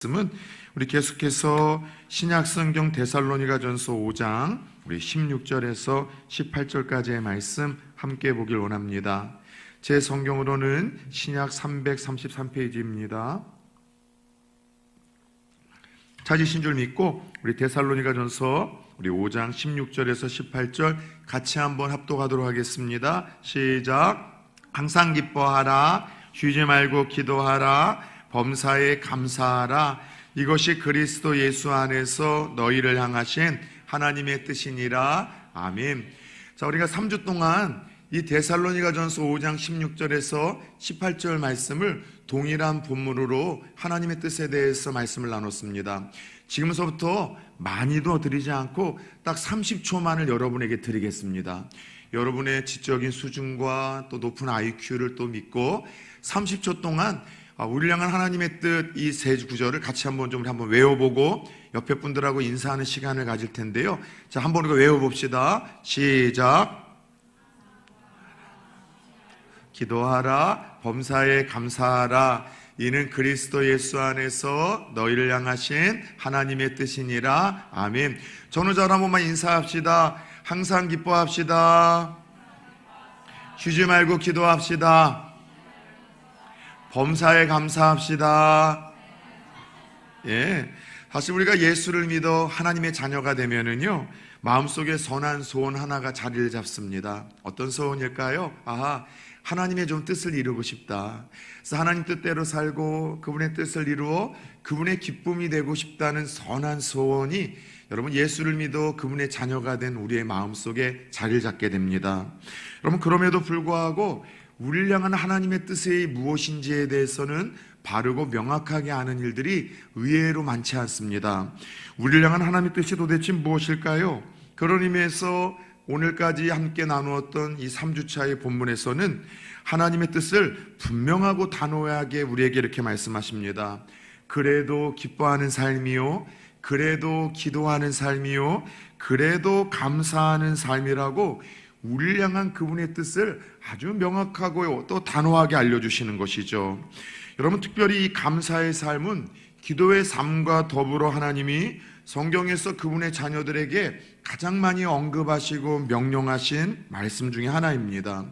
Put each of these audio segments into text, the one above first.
말씀은 우리 계속해서 신약 성경 데살로니가전서 5장 우리 16절에서 18절까지의 말씀 함께 보길 원합니다. 제 성경으로는 신약 333페이지입니다. 찾으신 줄 믿고 우리 데살로니가전서 우리 5장 16절에서 18절 같이 한번 합독하도록 하겠습니다. 시작. 항상 기뻐하라. 쉬지 말고 기도하라. 범사에 감사하라. 이것이 그리스도 예수 안에서 너희를 향하신 하나님의 뜻이니라. 아멘. 자, 우리가 3주 동안 이 데살로니가 전서 5장 16절에서 18절 말씀을 동일한 본문으로 하나님의 뜻에 대해서 말씀을 나눴습니다. 지금서부터 많이도 드리지 않고 딱 30초만을 여러분에게 드리겠습니다. 여러분의 지적인 수준과 또 높은 IQ를 또 믿고 30초 동안 아, 우리를 향한 하나님의 뜻 이 세 구절을 같이 한번 좀 한번 외워보고 옆에 분들하고 인사하는 시간을 가질 텐데요. 자, 한번 이거 외워봅시다. 시작. 기도하라, 범사에 감사하라. 이는 그리스도 예수 안에서 너희를 향하신 하나님의 뜻이니라. 아멘. 전우자로 한 번만 인사합시다. 항상 기뻐합시다. 쉬지 말고 기도합시다. 범사에 감사합시다. 예. 사실 우리가 예수를 믿어 하나님의 자녀가 되면은요, 마음속에 선한 소원 하나가 자리를 잡습니다. 어떤 소원일까요? 아하, 하나님의 좀 뜻을 이루고 싶다. 그래서 하나님 뜻대로 살고 그분의 뜻을 이루어 그분의 기쁨이 되고 싶다는 선한 소원이 여러분 예수를 믿어 그분의 자녀가 된 우리의 마음속에 자리를 잡게 됩니다. 여러분 그럼에도 불구하고 우리를 향한 하나님의 뜻이 무엇인지에 대해서는 바르고 명확하게 아는 일들이 의외로 많지 않습니다. 우리를 향한 하나님의 뜻이 도대체 무엇일까요? 그런 의미에서 오늘까지 함께 나누었던 이 3주차의 본문에서는 하나님의 뜻을 분명하고 단호하게 우리에게 이렇게 말씀하십니다. 그래도 기뻐하는 삶이요. 그래도 기도하는 삶이요. 그래도 감사하는 삶이라고 우리를 향한 그분의 뜻을 아주 명확하고 또 단호하게 알려주시는 것이죠. 여러분, 특별히 이 감사의 삶은 기도의 삶과 더불어 하나님이 성경에서 그분의 자녀들에게 가장 많이 언급하시고 명령하신 말씀 중에 하나입니다.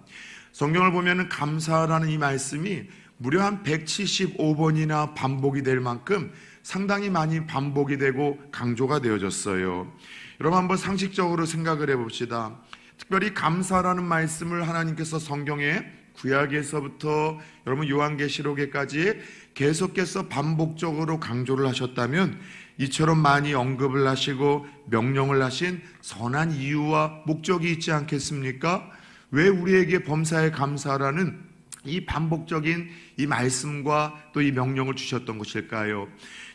성경을 보면 감사라는 이 말씀이 무려 한 175번이나 반복이 될 만큼 상당히 많이 반복이 되고 강조가 되어졌어요. 여러분 한번 상식적으로 생각을 해봅시다. 특별히 감사라는 말씀을 하나님께서 성경에 구약에서부터 여러분 요한계시록에까지 계속해서 반복적으로 강조를 하셨다면 이처럼 많이 언급을 하시고 명령을 하신 선한 이유와 목적이 있지 않겠습니까? 왜 우리에게 범사에 감사라는 이 반복적인 이 말씀과 또 이 명령을 주셨던 것일까요?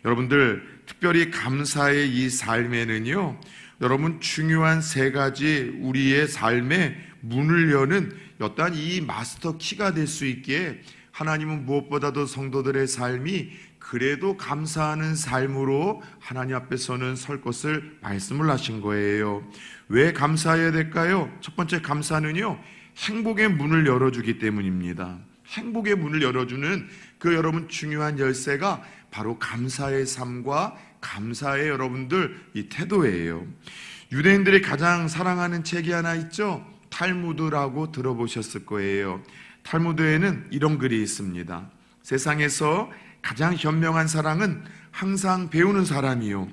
여러분들 특별히 감사의 이 삶에는요. 여러분 중요한 세 가지 우리의 삶의 문을 여는 어떠한 이 마스터 키가 될 수 있기에 하나님은 무엇보다도 성도들의 삶이 그래도 감사하는 삶으로 하나님 앞에서는 설 것을 말씀을 하신 거예요. 왜 감사해야 될까요? 첫 번째 감사는요, 행복의 문을 열어주기 때문입니다. 행복의 문을 열어주는 그 여러분 중요한 열쇠가 바로 감사의 삶과 감사의 여러분들 이 태도예요. 유대인들이 가장 사랑하는 책이 하나 있죠. 탈무드라고 들어보셨을 거예요. 탈무드에는 이런 글이 있습니다. 세상에서 가장 현명한 사람은 항상 배우는 사람이요.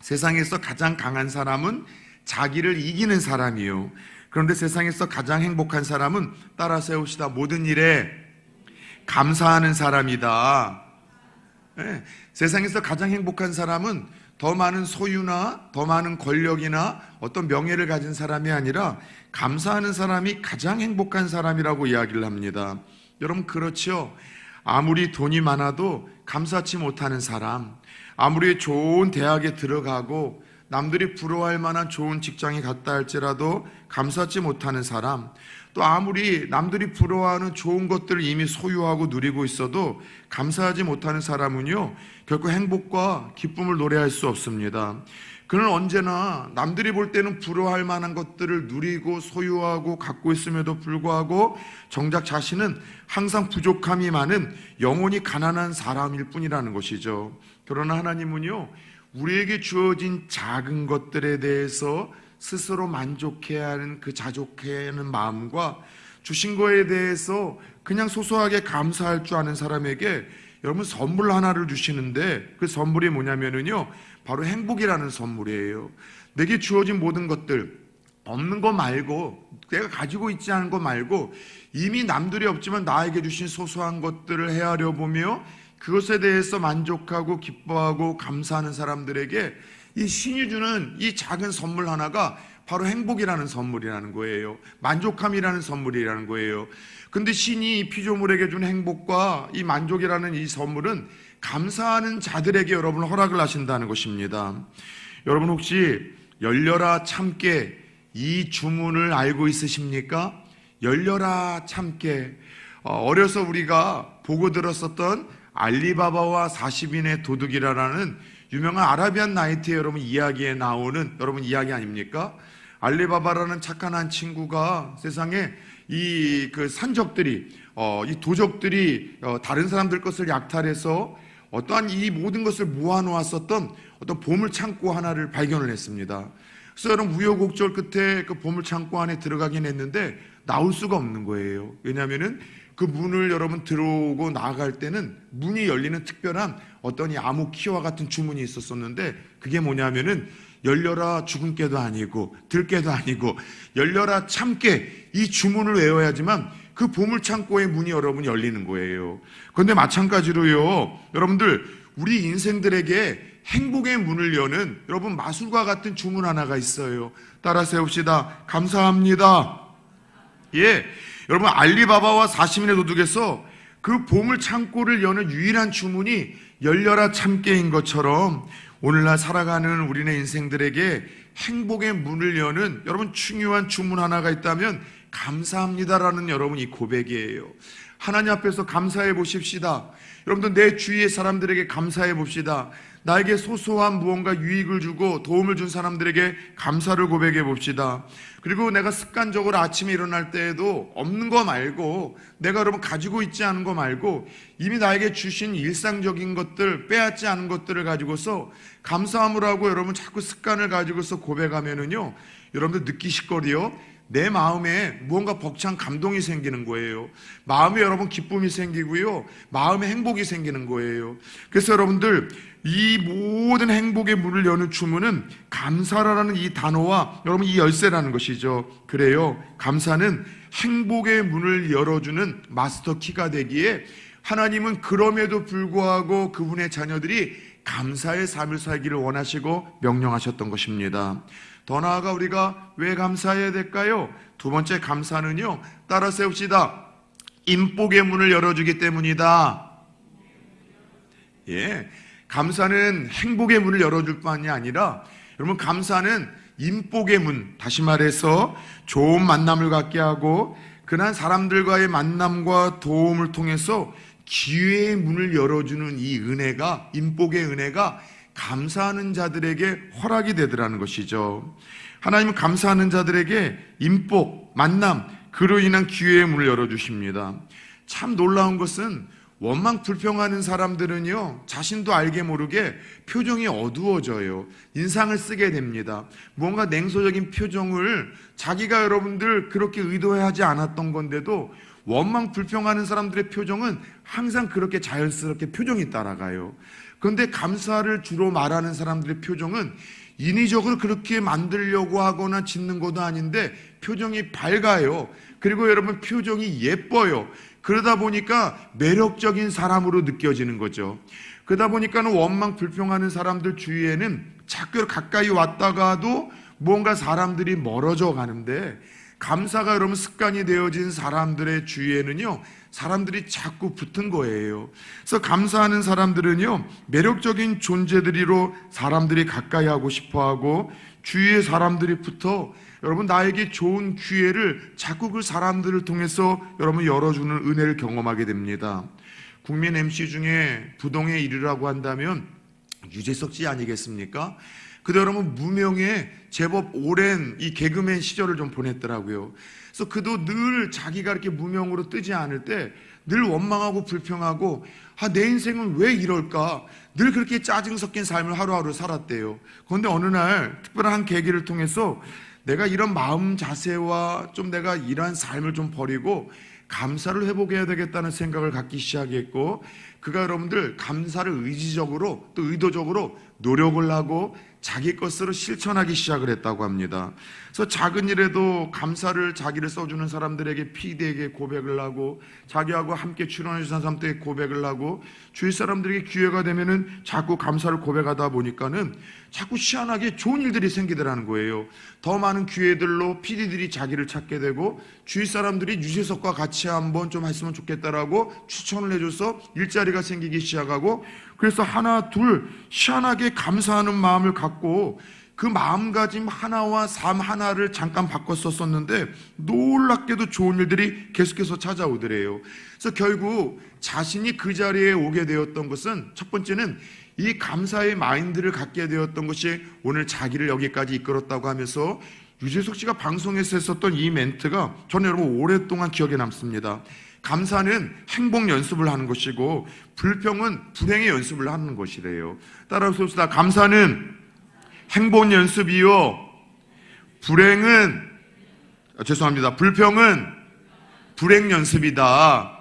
세상에서 가장 강한 사람은 자기를 이기는 사람이요. 그런데 세상에서 가장 행복한 사람은 따라 세우시다 모든 일에 감사하는 사람이다. 네, 세상에서 가장 행복한 사람은 더 많은 소유나 더 많은 권력이나 어떤 명예를 가진 사람이 아니라 감사하는 사람이 가장 행복한 사람이라고 이야기를 합니다. 여러분 그렇죠? 아무리 돈이 많아도 감사치 못하는 사람, 아무리 좋은 대학에 들어가고 남들이 부러워할 만한 좋은 직장에 갔다 할지라도 감사치 못하는 사람, 또 아무리 남들이 부러워하는 좋은 것들을 이미 소유하고 누리고 있어도 감사하지 못하는 사람은요, 결코 행복과 기쁨을 노래할 수 없습니다. 그는 언제나 남들이 볼 때는 부러워할 만한 것들을 누리고 소유하고 갖고 있음에도 불구하고 정작 자신은 항상 부족함이 많은 영혼이 가난한 사람일 뿐이라는 것이죠. 그러나 하나님은요, 우리에게 주어진 작은 것들에 대해서 스스로 만족해야 하는 그 자족해야 하는 마음과 주신 거에 대해서 그냥 소소하게 감사할 줄 아는 사람에게 여러분 선물 하나를 주시는데 그 선물이 뭐냐면은요, 바로 행복이라는 선물이에요. 내게 주어진 모든 것들, 없는 거 말고 내가 가지고 있지 않은 거 말고 이미 남들이 없지만 나에게 주신 소소한 것들을 헤아려 보며 그것에 대해서 만족하고 기뻐하고 감사하는 사람들에게 이 신이 주는 이 작은 선물 하나가 바로 행복이라는 선물이라는 거예요. 만족함이라는 선물이라는 거예요. 근데 신이 이 피조물에게 준 행복과 이 만족이라는 이 선물은 감사하는 자들에게 여러분 허락을 하신다는 것입니다. 여러분 혹시 열려라 참깨 이 주문을 알고 있으십니까? 열려라 참깨. 어, 어려서 우리가 보고 들었었던 알리바바와 40인의 도둑이라는 유명한 아라비안 나이트의 여러분 이야기에 나오는 여러분 이야기 아닙니까? 알리바바라는 착한 한 친구가 세상에 이 그 산적들이 어, 이 도적들이 어, 다른 사람들 것을 약탈해서 어떠한 이 모든 것을 모아놓았었던 어떤 보물 창고 하나를 발견을 했습니다. 그래서 여러분 우여곡절 끝에 그 보물 창고 안에 들어가긴 했는데 나올 수가 없는 거예요. 왜냐하면은 그 문을 여러분 들어오고 나아갈 때는 문이 열리는 특별한 어떤 이 암흑 키와 같은 주문이 있었었는데 그게 뭐냐면은 열려라 죽은 깨도 아니고 들 깨도 아니고 열려라 참깨 이 주문을 외워야지만 그 보물 창고의 문이 여러분 열리는 거예요. 그런데 마찬가지로요. 여러분들 우리 인생들에게 행복의 문을 여는 여러분 마술과 같은 주문 하나가 있어요. 따라 세웁시다. 감사합니다. 예. 여러분 알리바바와 40인의 도둑에서 그 보물 창고를 여는 유일한 주문이 열려라 참깨인 것처럼 오늘날 살아가는 우리네 인생들에게 행복의 문을 여는 여러분 중요한 주문 하나가 있다면 감사합니다라는 여러분 이 고백이에요. 하나님 앞에서 감사해 보십시다. 여러분들 내 주위의 사람들에게 감사해 봅시다. 나에게 소소한 무언가 유익을 주고 도움을 준 사람들에게 감사를 고백해 봅시다. 그리고 내가 습관적으로 아침에 일어날 때에도 없는 거 말고 내가 여러분 가지고 있지 않은 거 말고 이미 나에게 주신 일상적인 것들 빼앗지 않은 것들을 가지고서 감사함을 하고 여러분 자꾸 습관을 가지고서 고백하면은요 여러분들 느끼실 거리요 내 마음에 무언가 벅찬 감동이 생기는 거예요. 마음에 여러분 기쁨이 생기고요. 마음에 행복이 생기는 거예요. 그래서 여러분들 이 모든 행복의 문을 여는 주문은 감사라는 이 단어와 여러분 이 열쇠라는 것이죠. 그래요. 감사는 행복의 문을 열어주는 마스터 키가 되기에 하나님은 그럼에도 불구하고 그분의 자녀들이 감사의 삶을 살기를 원하시고 명령하셨던 것입니다. 더 나아가 우리가 왜 감사해야 될까요? 두 번째 감사는요, 따라 세웁시다. 인복의 문을 열어주기 때문이다. 예. 감사는 행복의 문을 열어줄 뿐이 아니라, 여러분, 감사는 인복의 문, 다시 말해서 좋은 만남을 갖게 하고, 그난 사람들과의 만남과 도움을 통해서 기회의 문을 열어주는 이 은혜가, 인복의 은혜가 감사하는 자들에게 허락이 되더라는 것이죠. 하나님은 감사하는 자들에게 인복, 만남, 그로 인한 기회의 문을 열어주십니다. 참 놀라운 것은 원망 불평하는 사람들은요, 자신도 알게 모르게 표정이 어두워져요. 인상을 쓰게 됩니다. 뭔가 냉소적인 표정을 자기가 여러분들 그렇게 의도하지 않았던 건데도 원망 불평하는 사람들의 표정은 항상 그렇게 자연스럽게 표정이 따라가요. 그런데 감사를 주로 말하는 사람들의 표정은 인위적으로 그렇게 만들려고 하거나 짓는 것도 아닌데 표정이 밝아요. 그리고 여러분 표정이 예뻐요. 그러다 보니까 매력적인 사람으로 느껴지는 거죠. 그러다 보니까는 원망 불평하는 사람들 주위에는 자꾸 가까이 왔다가도 뭔가 사람들이 멀어져 가는데 감사가 여러분 습관이 되어진 사람들의 주위에는요, 사람들이 자꾸 붙은 거예요. 그래서 감사하는 사람들은요, 매력적인 존재들이로 사람들이 가까이 하고 싶어 하고, 주위의 사람들이 붙어 여러분 나에게 좋은 기회를 자꾸 그 사람들을 통해서 여러분 열어주는 은혜를 경험하게 됩니다. 국민 MC 중에 부동의 1위라고 한다면 유재석 씨 아니겠습니까? 그도 여러분 무명의 제법 오랜 이 개그맨 시절을 좀 보냈더라고요. 그래서 그도 늘 자기가 이렇게 무명으로 뜨지 않을 때 늘 원망하고 불평하고 아, 내 인생은 왜 이럴까? 늘 그렇게 짜증 섞인 삶을 하루하루 살았대요. 그런데 어느 날 특별한 한 계기를 통해서 내가 이런 마음 자세와 좀 내가 이러한 삶을 좀 버리고 감사를 회복해야 되겠다는 생각을 갖기 시작했고 그가 여러분들 감사를 의지적으로 또 의도적으로 노력을 하고 자기 것으로 실천하기 시작을 했다고 합니다. 그래서 작은 일에도 감사를 자기를 써주는 사람들에게 피디에게 고백을 하고 자기하고 함께 출연해 주신 사람들에게 고백을 하고 주위 사람들에게 기회가 되면은 자꾸 감사를 고백하다 보니까는 자꾸 희한하게 좋은 일들이 생기더라는 거예요. 더 많은 기회들로 피디들이 자기를 찾게 되고 주위 사람들이 유재석과 같이 한번 좀 했으면 좋겠다라고 추천을 해줘서 일자리가 생기기 시작하고 그래서 하나 둘 희한하게 감사하는 마음을 갖고 그 마음가짐 하나와 삶 하나를 잠깐 바꿨었었는데 놀랍게도 좋은 일들이 계속해서 찾아오더래요. 그래서 결국 자신이 그 자리에 오게 되었던 것은 첫 번째는 이 감사의 마인드를 갖게 되었던 것이 오늘 자기를 여기까지 이끌었다고 하면서 유재석 씨가 방송에서 했었던 이 멘트가 저는 여러분 오랫동안 기억에 남습니다. 감사는 행복 연습을 하는 것이고 불평은 불행의 연습을 하는 것이래요. 따라서 봅시다. 감사는 행복 연습이요. 불행은 아, 죄송합니다. 불평은 불행 연습이다.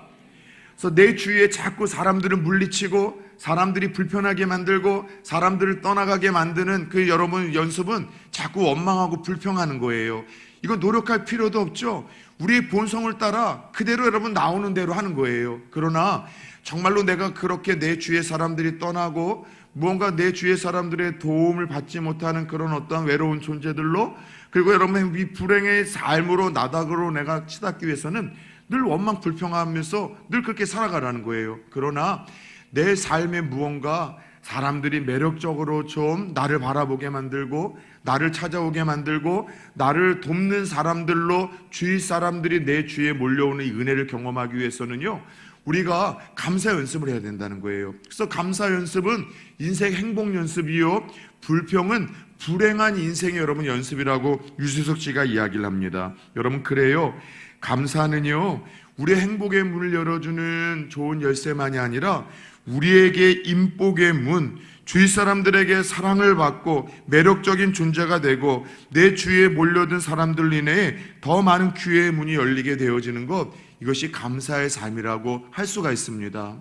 그래서 내 주위에 자꾸 사람들을 물리치고 사람들이 불편하게 만들고 사람들을 떠나가게 만드는 그 여러분 연습은 자꾸 원망하고 불평하는 거예요. 이거 노력할 필요도 없죠. 우리의 본성을 따라 그대로 여러분 나오는 대로 하는 거예요. 그러나 정말로 내가 그렇게 내 주위의 사람들이 떠나고 무언가 내 주위의 사람들의 도움을 받지 못하는 그런 어떤 외로운 존재들로 그리고 여러분 이 불행의 삶으로 나닥으로 내가 치닫기 위해서는 늘 원망 불평하면서 늘 그렇게 살아가라는 거예요. 그러나 내 삶에 무언가 사람들이 매력적으로 좀 나를 바라보게 만들고 나를 찾아오게 만들고 나를 돕는 사람들로 주위 사람들이 내 주위에 몰려오는 이 은혜를 경험하기 위해서는요. 우리가 감사 연습을 해야 된다는 거예요. 그래서 감사 연습은 인생 행복 연습이요. 불평은 불행한 인생의 여러분 연습이라고 유수석 씨가 이야기를 합니다. 여러분 그래요. 감사는요. 우리의 행복의 문을 열어주는 좋은 열쇠만이 아니라 우리에게 인복의 문, 주위 사람들에게 사랑을 받고 매력적인 존재가 되고 내 주위에 몰려든 사람들 이내에 더 많은 기회의 문이 열리게 되어지는 것 이것이 감사의 삶이라고 할 수가 있습니다.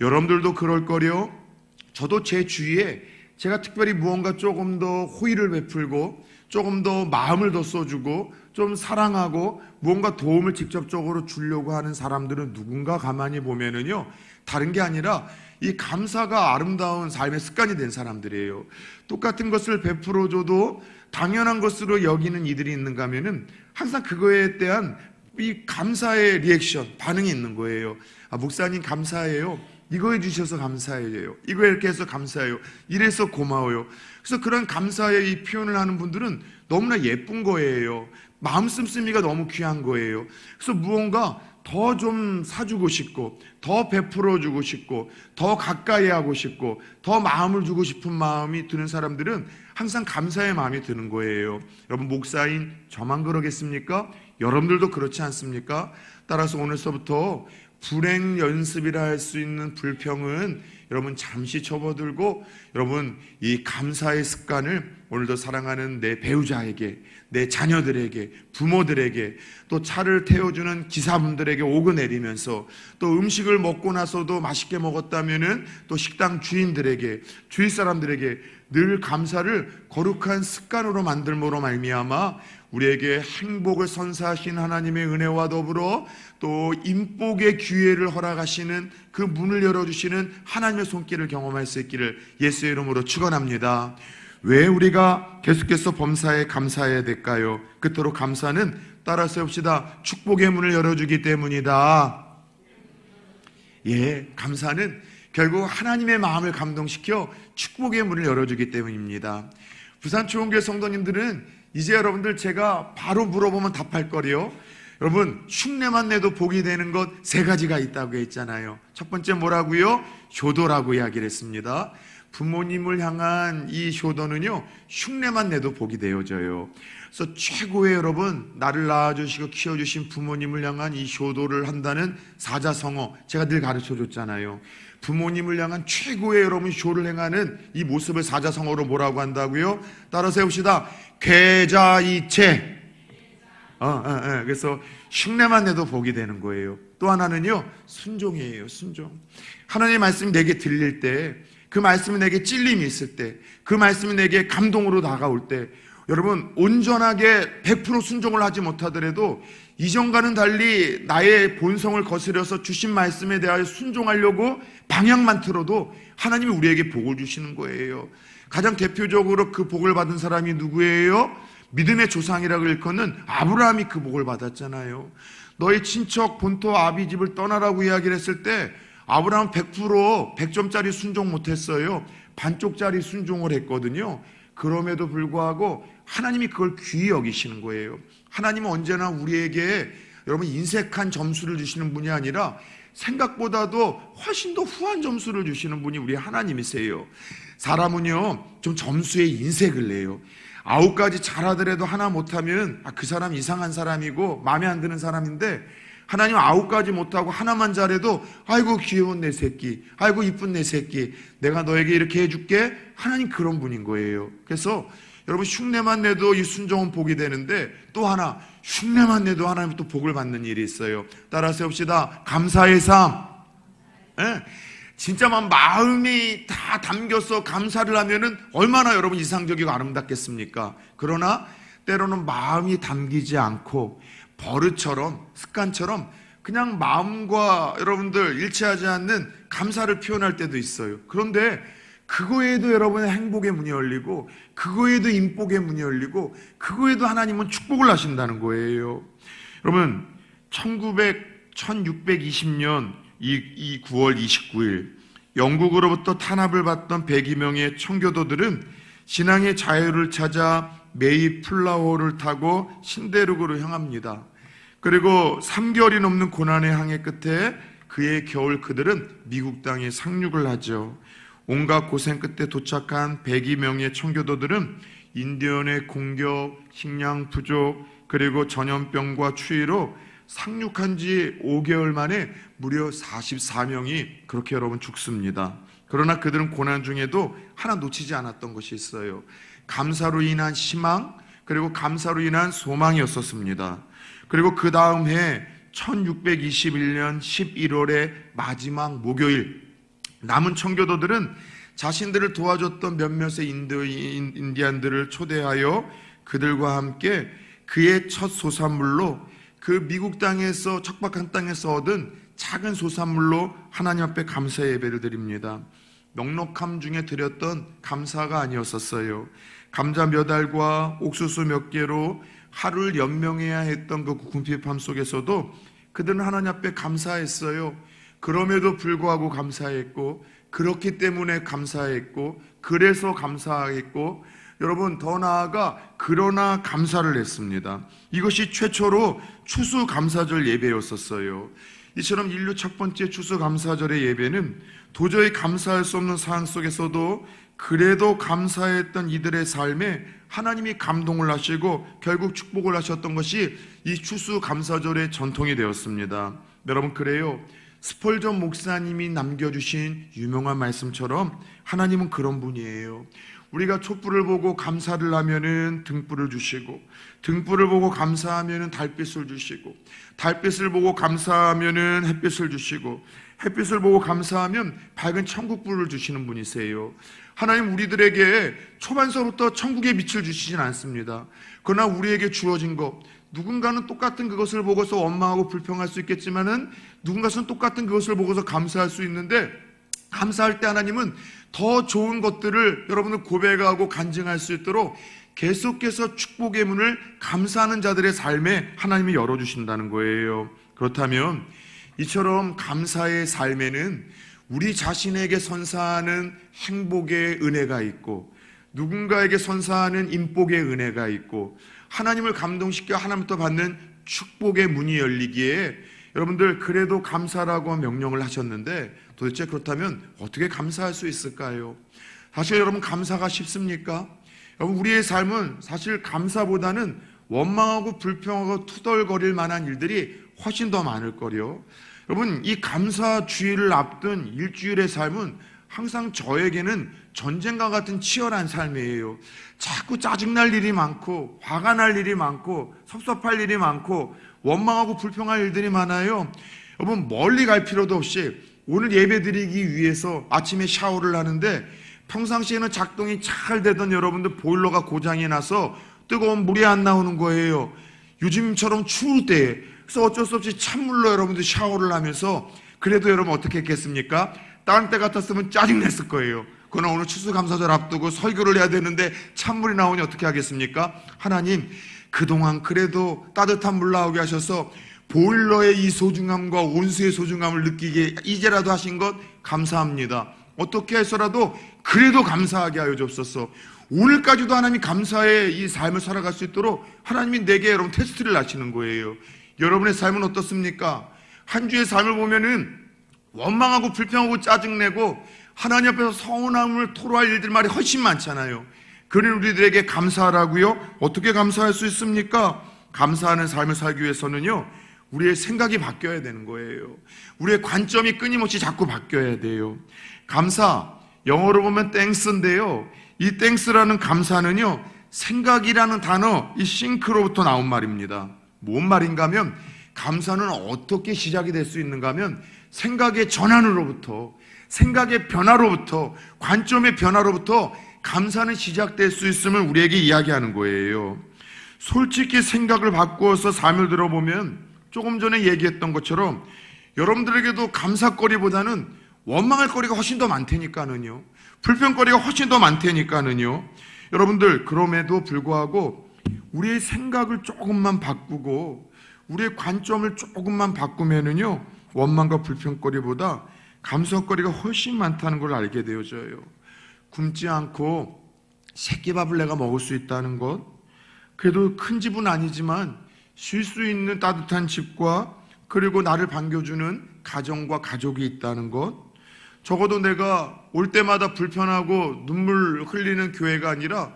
여러분들도 그럴 거요. 저도 제 주위에 제가 특별히 무언가 조금 더 호의를 베풀고 조금 더 마음을 더 써주고 좀 사랑하고 무언가 도움을 직접적으로 주려고 하는 사람들은 누군가 가만히 보면은요 다른 게 아니라 이 감사가 아름다운 삶의 습관이 된 사람들이에요. 똑같은 것을 베풀어줘도 당연한 것으로 여기는 이들이 있는가 하면은 항상 그거에 대한 이 감사의 리액션, 반응이 있는 거예요. 아, 목사님 감사해요. 이거 해주셔서 감사해요. 이거 이렇게 해서 감사해요. 이래서 고마워요. 그래서 그런 감사의 이 표현을 하는 분들은 너무나 예쁜 거예요. 마음 씀씀이가 너무 귀한 거예요. 그래서 무언가 더 좀 사주고 싶고, 더 베풀어 주고 싶고, 더 가까이 하고 싶고, 더 마음을 주고 싶은 마음이 드는 사람들은 항상 감사의 마음이 드는 거예요. 여러분, 목사인 저만 그러겠습니까? 여러분들도 그렇지 않습니까? 따라서 오늘서부터 불행 연습이라 할 수 있는 불평은 여러분 잠시 접어들고 여러분 이 감사의 습관을 오늘도 사랑하는 내 배우자에게 내 자녀들에게 부모들에게 또 차를 태워주는 기사분들에게 오고 내리면서 또 음식을 먹고 나서도 맛있게 먹었다면은 또 식당 주인들에게 주위 사람들에게 늘 감사를 거룩한 습관으로 만들므로 말미암아 우리에게 행복을 선사하신 하나님의 은혜와 더불어 또 인복의 기회를 허락하시는 그 문을 열어주시는 하나님의 손길을 경험할 수 있기를 예수의 이름으로 축원합니다. 왜 우리가 계속해서 범사에 감사해야 될까요? 그토록 감사는 따라서 해봅시다. 축복의 문을 열어주기 때문이다. 예, 감사는 결국 하나님의 마음을 감동시켜 축복의 문을 열어주기 때문입니다. 부산 초원교회 성도님들은 이제 여러분들 제가 바로 물어보면 답할 거리요. 여러분 흉내만 내도 복이 되는 것 세 가지가 있다고 했잖아요. 첫 번째 뭐라고요? 효도라고 이야기를 했습니다. 부모님을 향한 이 효도는요, 흉내만 내도 복이 되어져요. 그래서 최고의 여러분, 나를 낳아주시고 키워주신 부모님을 향한 이 효도를 한다는 사자성어, 제가 늘 가르쳐 줬잖아요. 부모님을 향한 최고의 여러분 효를 행하는 이 모습을 사자성어로 뭐라고 한다고요? 따라 세웁시다. 계자이체. 어, 어, 어. 그래서 흉내만 내도 복이 되는 거예요. 또 하나는요, 순종이에요, 순종. 하나님의 말씀이 내게 들릴 때, 그 말씀이 내게 찔림이 있을 때, 그 말씀이 내게 감동으로 다가올 때, 여러분, 온전하게 100% 순종을 하지 못하더라도 이전과는 달리 나의 본성을 거스려서 주신 말씀에 대하여 순종하려고 방향만 틀어도 하나님이 우리에게 복을 주시는 거예요. 가장 대표적으로 그 복을 받은 사람이 누구예요? 믿음의 조상이라고 일컫는 아브라함이 그 복을 받았잖아요. 너희 친척 본토 아비 집을 떠나라고 이야기를 했을 때 아브라함 100% 100점짜리 순종 못했어요. 반쪽짜리 순종을 했거든요. 그럼에도 불구하고 하나님이 그걸 귀히 여기시는 거예요. 하나님은 언제나 우리에게 여러분 인색한 점수를 주시는 분이 아니라 생각보다도 훨씬 더 후한 점수를 주시는 분이 우리 하나님이세요. 사람은요, 좀 점수에 인색을 내요. 아홉 가지 잘하더라도 하나 못하면 아, 그 사람 이상한 사람이고 마음에 안 드는 사람인데 하나님 아홉 가지 못하고 하나만 잘해도 아이고 귀여운 내 새끼, 아이고 이쁜 내 새끼, 내가 너에게 이렇게 해줄게. 하나님 그런 분인 거예요. 그래서 여러분 흉내만 내도 이 순종은 복이 되는데 또 하나 흉내만 내도 하나님 또 복을 받는 일이 있어요. 따라 세웁시다. 감사의 삶. 예? 진짜 막 마음이 다 담겨서 감사를 하면은 얼마나 여러분 이상적이고 아름답겠습니까? 그러나 때로는 마음이 담기지 않고 버릇처럼 습관처럼 그냥 마음과 여러분들 일치하지 않는 감사를 표현할 때도 있어요. 그런데 그거에도 여러분의 행복의 문이 열리고 그거에도 인복의 문이 열리고 그거에도 하나님은 축복을 하신다는 거예요. 여러분 1900 1620년 이, 이 9월 29일 영국으로부터 탄압을 받던 102명의 청교도들은 신앙의 자유를 찾아 메이 플라워를 타고 신대륙으로 향합니다. 그리고 3개월이 넘는 고난의 항해 끝에 그의 겨울 그들은 미국 땅에 상륙을 하죠. 온갖 고생 끝에 도착한 102명의 청교도들은 인디언의 공격, 식량 부족, 그리고 전염병과 추위로 상륙한 지 5개월 만에 무려 44명이 그렇게 여러분 죽습니다. 그러나 그들은 고난 중에도 하나 놓치지 않았던 것이 있어요. 감사로 인한 희망, 그리고 감사로 인한 소망이었었습니다. 그리고 그 다음 해 1621년 11월의 마지막 목요일, 남은 청교도들은 자신들을 도와줬던 몇몇의 인도, 인디안들을 초대하여 그들과 함께 그의 첫 소산물로 그 미국 땅에서 척박한 땅에서 얻은 작은 소산물로 하나님 앞에 감사 예배를 드립니다. 넉넉함 중에 드렸던 감사가 아니었었어요. 감자 몇 알과 옥수수 몇 개로 하루를 연명해야 했던 그 궁핍함 속에서도 그들은 하나님 앞에 감사했어요. 그럼에도 불구하고 감사했고 그렇기 때문에 감사했고 그래서 감사했고 여러분 더 나아가 그러나 감사를 했습니다. 이것이 최초로 추수 감사절 예배였었어요. 이처럼 인류 첫 번째 추수 감사절의 예배는 도저히 감사할 수 없는 상황 속에서도 그래도 감사했던 이들의 삶에 하나님이 감동을 하시고 결국 축복을 하셨던 것이 이 추수 감사절의 전통이 되었습니다. 여러분 그래요. 스펄전 목사님이 남겨주신 유명한 말씀처럼 하나님은 그런 분이에요. 우리가 촛불을 보고 감사를 하면은 등불을 주시고 등불을 보고 감사하면은 달빛을 주시고 달빛을 보고 감사하면은 햇빛을 주시고 햇빛을 보고 감사하면 밝은 천국불을 주시는 분이세요. 하나님 우리들에게 초반서부터 천국의 빛을 주시진 않습니다. 그러나 우리에게 주어진 것 누군가는 똑같은 그것을 보고서 원망하고 불평할 수 있겠지만은 누군가는 똑같은 그것을 보고서 감사할 수 있는데 감사할 때 하나님은 더 좋은 것들을 여러분들 고백하고 간증할 수 있도록 계속해서 축복의 문을 감사하는 자들의 삶에 하나님이 열어주신다는 거예요. 그렇다면 이처럼 감사의 삶에는 우리 자신에게 선사하는 행복의 은혜가 있고 누군가에게 선사하는 인복의 은혜가 있고 하나님을 감동시켜 하나님부터 받는 축복의 문이 열리기에 여러분들 그래도 감사라고 명령을 하셨는데 도대체 그렇다면 어떻게 감사할 수 있을까요? 사실 여러분 감사가 쉽습니까? 여러분 우리의 삶은 사실 감사보다는 원망하고 불평하고 투덜거릴 만한 일들이 훨씬 더 많을 거요. 여러분 이 감사 주일을 앞둔 일주일의 삶은 항상 저에게는 전쟁과 같은 치열한 삶이에요. 자꾸 짜증날 일이 많고 화가 날 일이 많고 섭섭할 일이 많고 원망하고 불평할 일들이 많아요. 여러분 멀리 갈 필요도 없이 오늘 예배 드리기 위해서 아침에 샤워를 하는데 평상시에는 작동이 잘 되던 여러분들 보일러가 고장이 나서 뜨거운 물이 안 나오는 거예요. 요즘처럼 추울 때에 그래서 어쩔 수 없이 찬물로 여러분들 샤워를 하면서 그래도 여러분 어떻게 했겠습니까? 다른 때 같았으면 짜증냈을 거예요. 그러나 오늘 추수감사절 앞두고 설교를 해야 되는데 찬물이 나오니 어떻게 하겠습니까? 하나님 그동안 그래도 따뜻한 물 나오게 하셔서 보일러의 이 소중함과 온수의 소중함을 느끼게 이제라도 하신 것 감사합니다. 어떻게 해서라도 그래도 감사하게 하여 주옵소서. 오늘까지도 하나님이 감사의 이 삶을 살아갈 수 있도록 하나님이 내게 여러분 테스트를 하시는 거예요. 여러분의 삶은 어떻습니까? 한 주의 삶을 보면은 원망하고 불평하고 짜증내고 하나님 앞에서 서운함을 토로할 일들 말이 훨씬 많잖아요. 그런 우리들에게 감사하라고요? 어떻게 감사할 수 있습니까? 감사하는 삶을 살기 위해서는요. 우리의 생각이 바뀌어야 되는 거예요. 우리의 관점이 끊임없이 자꾸 바뀌어야 돼요. 감사 영어로 보면 땡스인데요. 이 땡스라는 감사는요. 생각이라는 단어 이 싱크로부터 나온 말입니다. 뭔 말인가 하면 감사는 어떻게 시작이 될 수 있는가 하면 생각의 전환으로부터 생각의 변화로부터 관점의 변화로부터 감사는 시작될 수 있음을 우리에게 이야기하는 거예요. 솔직히 생각을 바꾸어서 삶을 들어보면 조금 전에 얘기했던 것처럼 여러분들에게도 감사거리보다는 원망할 거리가 훨씬 더 많다니까는요. 불평거리가 훨씬 더 많다니까는요. 여러분들 그럼에도 불구하고 우리의 생각을 조금만 바꾸고 우리의 관점을 조금만 바꾸면은요. 원망과 불평거리보다 감사거리가 훨씬 많다는 걸 알게 되어져요. 굶지 않고 새끼밥을 내가 먹을 수 있다는 것. 그래도 큰 집은 아니지만 쉴 수 있는 따뜻한 집과 그리고 나를 반겨주는 가정과 가족이 있다는 것. 적어도 내가 올 때마다 불편하고 눈물 흘리는 교회가 아니라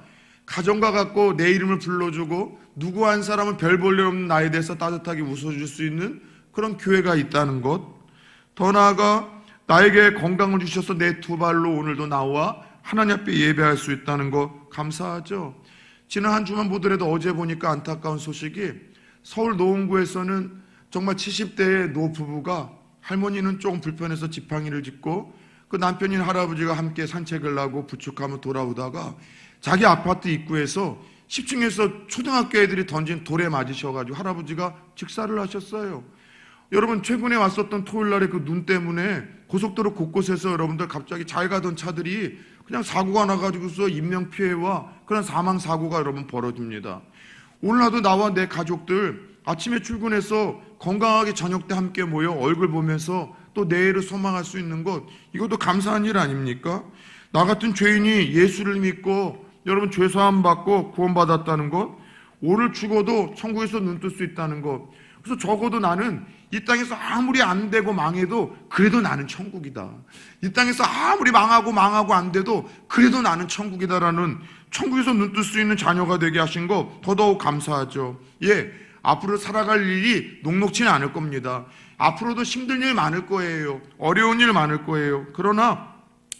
가정과 같고 내 이름을 불러주고 누구 한 사람은 별 볼 일 없는 나에 대해서 따뜻하게 웃어줄 수 있는 그런 교회가 있다는 것. 더 나아가 나에게 건강을 주셔서 내 두 발로 오늘도 나와 하나님 앞에 예배할 수 있다는 것 감사하죠. 지난 한 주만 보더라도 어제 보니까 안타까운 소식이 서울 노원구에서는 정말 70대의 노 부부가 할머니는 조금 불편해서 지팡이를 짚고 그 남편인 할아버지가 함께 산책을 하고 부축하며 돌아오다가 자기 아파트 입구에서 10층에서 초등학교 애들이 던진 돌에 맞으셔가지고 할아버지가 직사를 하셨어요. 여러분 최근에 왔었던 토요일 날에 그 눈 때문에 고속도로 곳곳에서 여러분들 갑자기 잘 가던 차들이 그냥 사고가 나가지고서 인명 피해와 그런 사망 사고가 여러분 벌어집니다. 오늘날도 나와 내 가족들 아침에 출근해서 건강하게 저녁 때 함께 모여 얼굴 보면서 또 내일을 소망할 수 있는 것 이것도 감사한 일 아닙니까? 나 같은 죄인이 예수를 믿고 여러분 죄사함 받고 구원받았다는 것 오늘 죽어도 천국에서 눈 뜰 수 있다는 것 그래서 적어도 나는 이 땅에서 아무리 안 되고 망해도 그래도 나는 천국이다. 이 땅에서 아무리 망하고 망하고 안 돼도 그래도 나는 천국이다라는 천국에서 눈 뜰 수 있는 자녀가 되게 하신 거 더더욱 감사하죠. 예, 앞으로 살아갈 일이 녹록치는 않을 겁니다. 앞으로도 힘든 일 많을 거예요. 어려운 일 많을 거예요. 그러나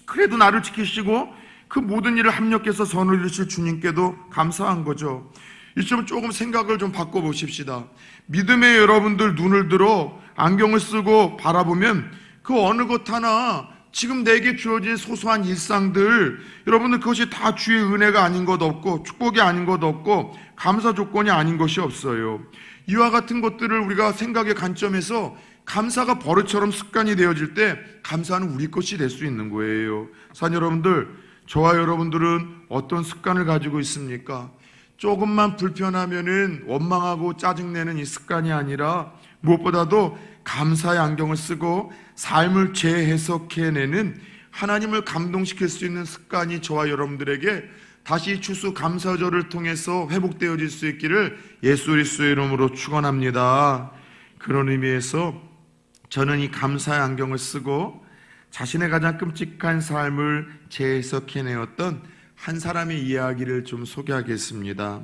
그래도 나를 지키시고 그 모든 일을 합력해서 선을 이루실 주님께도 감사한 거죠. 이점 조금 생각을 좀 바꿔보십시다. 믿음의 여러분들 눈을 들어 안경을 쓰고 바라보면 그 어느 것 하나 지금 내게 주어진 소소한 일상들 여러분들 그것이 다 주의 은혜가 아닌 것 없고 축복이 아닌 것 없고 감사 조건이 아닌 것이 없어요. 이와 같은 것들을 우리가 생각의 관점에서 감사가 버릇처럼 습관이 되어질 때 감사는 우리 것이 될 수 있는 거예요. 산 여러분들, 저와 여러분들은 어떤 습관을 가지고 있습니까? 조금만 불편하면은 원망하고 짜증내는 이 습관이 아니라 무엇보다도 감사의 안경을 쓰고 삶을 재해석해내는 하나님을 감동시킬 수 있는 습관이 저와 여러분들에게 다시 추수 감사절을 통해서 회복되어질 수 있기를 예수 그리스도의 이름으로 축원합니다. 그런 의미에서 저는 이 감사의 안경을 쓰고 자신의 가장 끔찍한 삶을 재해석해내었던 한 사람의 이야기를 좀 소개하겠습니다.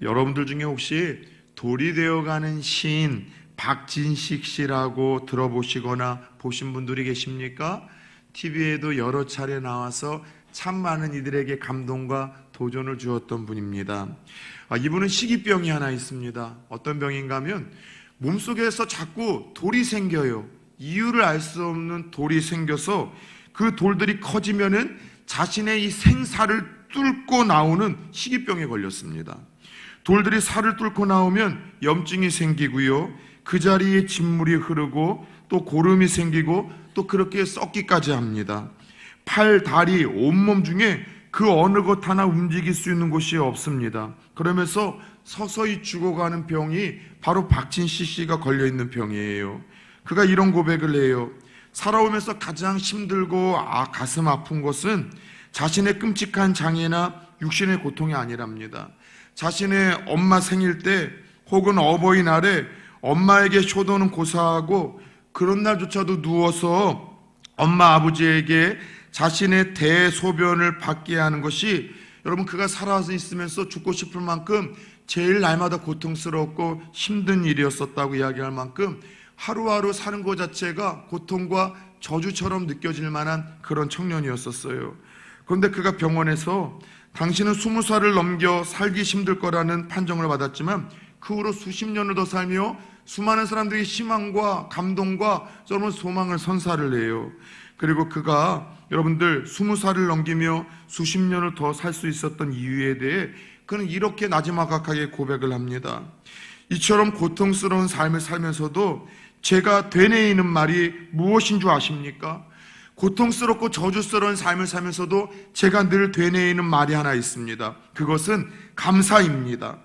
여러분들 중에 혹시 돌이 되어가는 시인 박진식 씨라고 들어보시거나 보신 분들이 계십니까? TV에도 여러 차례 나와서 참 많은 이들에게 감동과 도전을 주었던 분입니다. 아, 이분은 식이병이 하나 있습니다. 어떤 병인가 하면 몸속에서 자꾸 돌이 생겨요. 이유를 알 수 없는 돌이 생겨서 그 돌들이 커지면은 자신의 이 생사를 뚫고 나오는 식이병에 걸렸습니다. 돌들이 살을 뚫고 나오면 염증이 생기고요. 그 자리에 진물이 흐르고 또 고름이 생기고 또 그렇게 썩기까지 합니다. 팔, 다리, 온몸 중에 그 어느 것 하나 움직일 수 있는 곳이 없습니다. 그러면서 서서히 죽어가는 병이 바로 박진씨 씨가 걸려 있는 병이에요. 그가 이런 고백을 해요. 살아오면서 가장 힘들고 아, 가슴 아픈 것은 자신의 끔찍한 장애나 육신의 고통이 아니랍니다. 자신의 엄마 생일 때 혹은 어버이날에 엄마에게 효도는 고사하고 그런 날조차도 누워서 엄마 아버지에게 자신의 대소변을 받게 하는 것이 여러분 그가 살아서 있으면서 죽고 싶을 만큼 제일 날마다 고통스럽고 힘든 일이었었다고 이야기할 만큼 하루하루 사는 것 자체가 고통과 저주처럼 느껴질 만한 그런 청년이었었어요. 그런데 그가 병원에서 당신은 스무 살을 넘겨 살기 힘들 거라는 판정을 받았지만 그 후로 수십 년을 더 살며 수많은 사람들이 희망과 감동과 여러분 소망을 선사를 해요. 그리고 그가 여러분들 스무 살을 넘기며 수십 년을 더 살 수 있었던 이유에 대해 그는 이렇게 나지막하게 고백을 합니다. 이처럼 고통스러운 삶을 살면서도 제가 되뇌이는 말이 무엇인 줄 아십니까? 고통스럽고 저주스러운 삶을 살면서도 제가 늘 되뇌이는 말이 하나 있습니다. 그것은 감사입니다.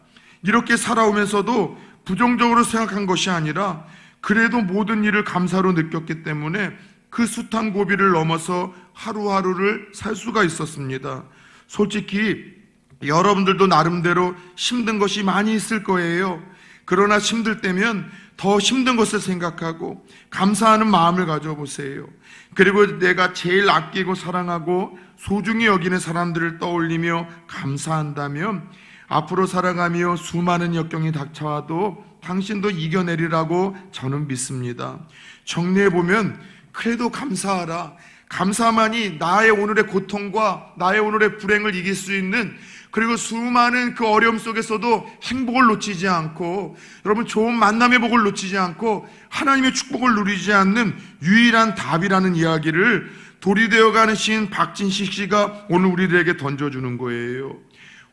이렇게 살아오면서도 부정적으로 생각한 것이 아니라 그래도 모든 일을 감사로 느꼈기 때문에 그 숱한 고비를 넘어서 하루하루를 살 수가 있었습니다. 솔직히 여러분들도 나름대로 힘든 것이 많이 있을 거예요. 그러나 힘들 때면 더 힘든 것을 생각하고 감사하는 마음을 가져보세요. 그리고 내가 제일 아끼고 사랑하고 소중히 여기는 사람들을 떠올리며 감사한다면 앞으로 살아가며 수많은 역경이 닥쳐와도 당신도 이겨내리라고 저는 믿습니다. 정리해 보면 그래도 감사하라. 감사만이 나의 오늘의 고통과 나의 오늘의 불행을 이길 수 있는 그리고 수많은 그 어려움 속에서도 행복을 놓치지 않고 여러분 좋은 만남의 복을 놓치지 않고 하나님의 축복을 누리지 않는 유일한 답이라는 이야기를 돌이 되어 가는 시인 박진식 씨가 오늘 우리들에게 던져주는 거예요.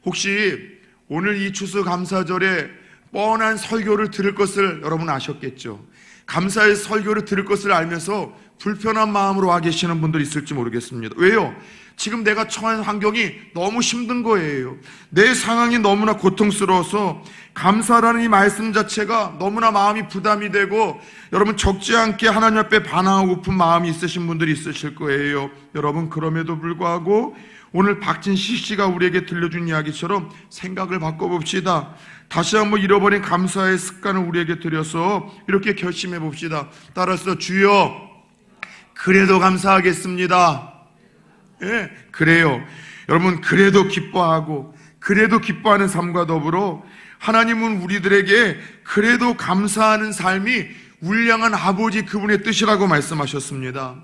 혹시 오늘 이 추수 감사절에 뻔한 설교를 들을 것을 여러분 아셨겠죠? 감사의 설교를 들을 것을 알면서 불편한 마음으로 와 계시는 분들이 있을지 모르겠습니다. 왜요? 지금 내가 처한 환경이 너무 힘든 거예요. 내 상황이 너무나 고통스러워서 감사라는 이 말씀 자체가 너무나 마음이 부담이 되고 여러분 적지 않게 하나님 앞에 반항하고픈 마음이 있으신 분들이 있으실 거예요. 여러분 그럼에도 불구하고 오늘 박진식 씨가 우리에게 들려준 이야기처럼 생각을 바꿔봅시다. 다시 한번 잃어버린 감사의 습관을 우리에게 들여서 이렇게 결심해 봅시다. 따라서 주여 그래도 감사하겠습니다. 예, 그래요. 여러분, 그래도 기뻐하고, 그래도 기뻐하는 삶과 더불어 하나님은 우리들에게 그래도 감사하는 삶이 울량한 아버지 그분의 뜻이라고 말씀하셨습니다.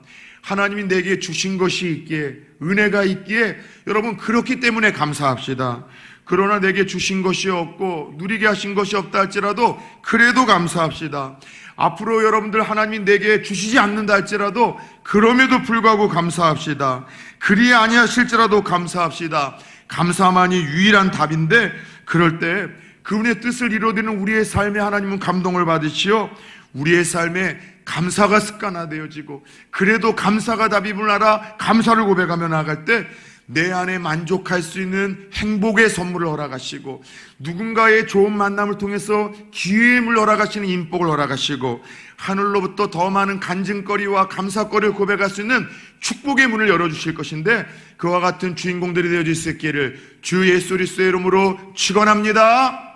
하나님이 내게 주신 것이 있기에, 은혜가 있기에, 여러분, 그렇기 때문에 감사합시다. 그러나 내게 주신 것이 없고, 누리게 하신 것이 없다 할지라도, 그래도 감사합시다. 앞으로 여러분들 하나님이 내게 주시지 않는다 할지라도 그럼에도 불구하고 감사합시다. 그리 아니하실지라도 감사합시다. 감사만이 유일한 답인데 그럴 때 그분의 뜻을 이루어내는 우리의 삶에 하나님은 감동을 받으시어 우리의 삶에 감사가 습관화되어지고 그래도 감사가 답임을 알아 감사를 고백하며 나아갈 때 내 안에 만족할 수 있는 행복의 선물을 허락하시고 누군가의 좋은 만남을 통해서 기회임을 허락하시는 인복을 허락하시고 하늘로부터 더 많은 간증거리와 감사거리를 고백할 수 있는 축복의 문을 열어주실 것인데 그와 같은 주인공들이 되어질 수 있기를 주 예수 그리스도의 이름으로 축원합니다.